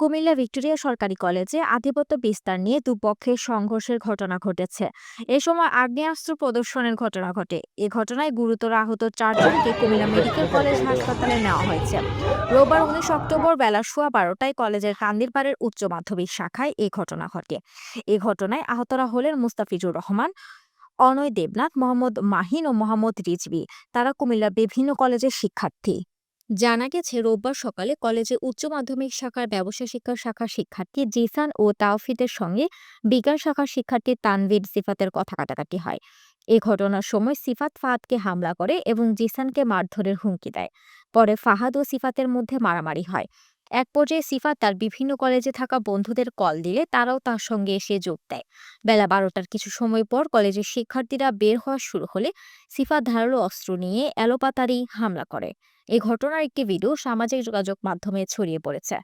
Comilla Victoria সরকারি কলেজে আধিপত্য বিস্তার নিয়ে দুপক্ষের সংঘর্ষের ঘটনা ঘটেছে। এ সময় আগ্নেয়াস্ত্র প্রদর্শনের ঘটনা ঘটে। এ ঘটনায় গুরুতর আহত চারজনকে কুমিল্লা মেডিকেল কলেজ হাসপাতালে নেওয়া হয়েছে। রোববার উনিশ অক্টোবর বেলা সোয়া বারোটায় কলেজের কান্দিরপাড়ের উচ্চ মাধ্যমিক শাখায় এই ঘটনা ঘটে। এ ঘটনায় আহতরা হলেন মুস্তাফিজুর রহমান, অনয় দেবনাথ, মোহাম্মদ মাহিন ও মোহাম্মদ রিজভি। তারা কুমিল্লার বিভিন্ন কলেজের শিক্ষার্থী। জানা গেছে, রোববার সকালে কলেজে উচ্চ মাধ্যমিক শাখার ব্যবসা শিক্ষা শাখার শিক্ষার্থী জিসান ও তাওফিদের সঙ্গে বিজ্ঞান শাখার শিক্ষার্থী তানভীর সিফাতের কথা কাটাকাটি হয়। এ ঘটনার সময় সিফাত ফাহাদকে হামলা করে এবং জিসানকে মারধরের হুমকি দেয়। পরে ফাহাদ ও সিফাতের মধ্যে মারামারি হয়। এক পর্যায়ে সিফাত তার বিভিন্ন কলেজে থাকা বন্ধুদের কল দিলে তারাও তার সঙ্গে এসে যোগ দেয়। বেলা বারোটার কিছু সময় পর কলেজের শিক্ষার্থীরা বের হওয়া শুরু হলে সিফাত ধারালো অস্ত্র নিয়ে এলোপাতারি হামলা করে। এই ঘটনার একটি ভিডিও সামাজিক যোগাযোগ মাধ্যমে ছড়িয়ে পড়েছে।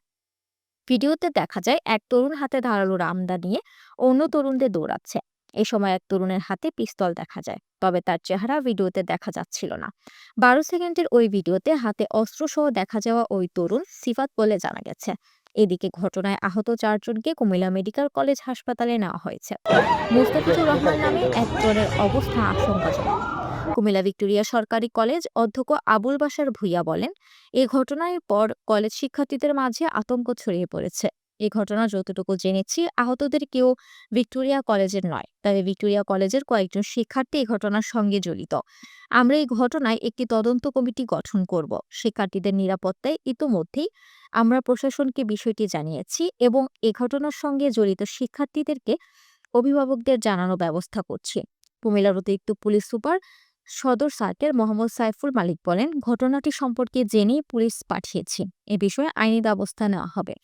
ভিডিওতে দেখা যায়, এক তরুণ হাতে ধারালো রামদা নিয়ে অন্য তরুণদের দৌড়াচ্ছে। এ সময় এক তরুণের হাতে পিস্তল দেখা যায়, তবে তার চেহারা ভিডিওতে দেখা যাচ্ছিল না। বারো সেকেন্ডের ওই ভিডিওতে হাতে অস্ত্রসহ দেখা যাওয়া ওই তরুণ সিফাত বলে জানা গেছে। এদিকে ঘটনায় আহত চারজনকে কুমিল্লা মেডিকেল কলেজ হাসপাতালে নেওয়া হয়েছে। মুস্তাফিজুর রহমান নামে একজনের অবস্থা আশঙ্কাজনক। কুমিল্লা ভিক্টোরিয়া সরকারি কলেজ অধ্যক্ষ আবুল বাসার ভুইয়া বলেন, এ ঘটনার পর কলেজ শিক্ষার্থীদের মাঝে আতঙ্ক ছড়িয়ে পড়েছে। এ ঘটনা যতটুকু জেনেছি, আহতদের কেউ ভিক্টোরিয়া কলেজের নয়। তবে ভিক্টোরিয়া কলেজের কয়েকজন শিক্ষার্থী এই ঘটনার সঙ্গে জড়িত। আমরা এই ঘটনায় একটি তদন্ত কমিটি গঠন করব। শিক্ষার্থীদের নিরাপত্তায় ইতোমধ্যেই আমরা প্রশাসনকে বিষয়টি জানিয়েছি এবং এ ঘটনার সঙ্গে জড়িত শিক্ষার্থীদেরকে অভিভাবকদের জানানো ব্যবস্থা করছি। কুমিল্লার অতিরিক্ত পুলিশ সুপার সদর সার্কেল মোহাম্মদ সাইফুল মালিক বলেন, ঘটনাটি সম্পর্কে জেনেই পুলিশ পাঠিয়েছি। এ বিষয়ে আইনি ব্যবস্থা নেওয়া হবে।